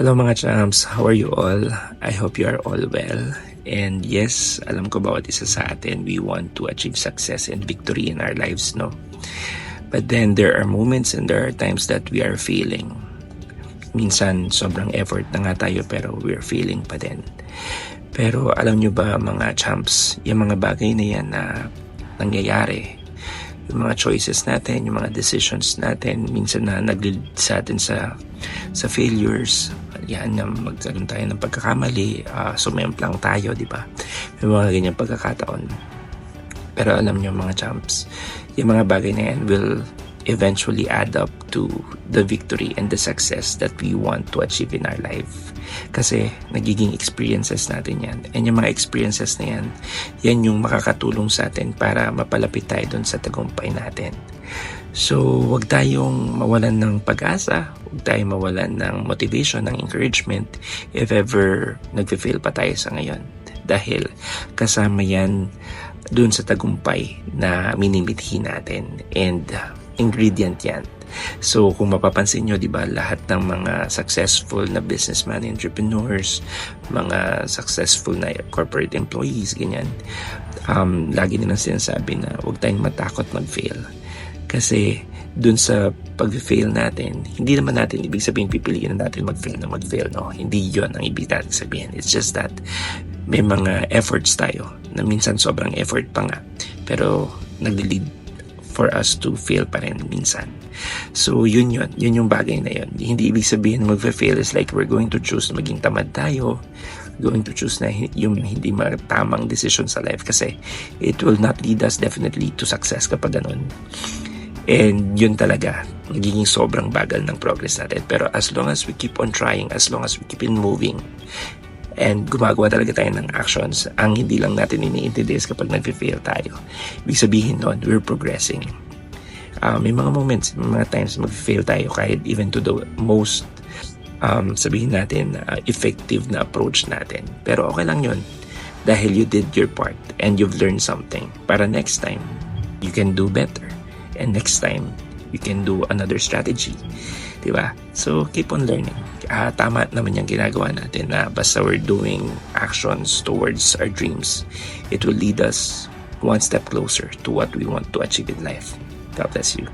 Hello mga champs, how are you all? I hope you are all well. And yes, alam ko bawat isa sa atin, we want to achieve success and victory in our lives, no? But then there are moments and there are times that we are failing. Minsan, sobrang effort na nga tayo pero we're failing pa din. Pero alam nyo ba mga champs, yung mga bagay na yan na nangyayari, yung mga choices natin, yung mga decisions natin, minsan na nag-lead sa atin sa sa failures, yan na magkaroon tayo ng pagkakamali, uh, sumemplang tayo, di ba? May mga ganyang pagkakataon. Pero alam nyo mga champs, yung mga bagay na yan will eventually add up to the victory and the success that we want to achieve in our life. Kasi nagiging experiences natin yan. And yung mga experiences na yan, yan yung makakatulong sa atin para mapalapit tayo dun sa tagumpay natin. So, wag tayong mawalan ng pag-asa, wag tayong mawalan ng motivation, ng encouragement if ever nagfe-fail pa tayo sa ngayon. Dahil kasama yan dun sa tagumpay na minimithi natin and ingredient yan. So kung mapapansin nyo, di ba, lahat ng mga successful na businessman, entrepreneurs, mga successful na corporate employees, ganyan, um, lagi nilang sinasabi na huwag tayong matakot mag-fail. Kasi dun sa pag-fail natin, hindi naman natin ibig sabihin pipiliin na natin mag-fail na mag-fail, no? Hindi yon ang ibig natin sabihin. It's just that may mga efforts tayo na minsan sobrang effort pa nga. Pero nagli-lead for us to fail pa rin minsan. So, yun yun. Yun yung bagay na yun. Hindi ibig sabihin na mag-fail is like we're going to choose maging tamad tayo, going to choose na yung hindi tamang decision sa life kasi it will not lead us definitely to success kapag ganun. And yun talaga, nagiging sobrang bagal ng progress natin. Pero as long as we keep on trying, as long as we keep on moving, and gumagawa talaga tayo ng actions, ang hindi lang natin iniintindi is kapag nag-fail tayo. Ibig sabihin nun, we're progressing. Uh, may mga moments, may mga times mag-fail tayo kahit even to the most um, sabihin natin uh, effective na approach natin. Pero okay lang yun dahil you did your part and you've learned something. Para next time, you can do better. And next time, you can do another strategy. Diba? So, keep on learning. Uh, tama naman yung ginagawa natin na basta we're doing actions towards our dreams, it will lead us one step closer to what we want to achieve in life. God bless you.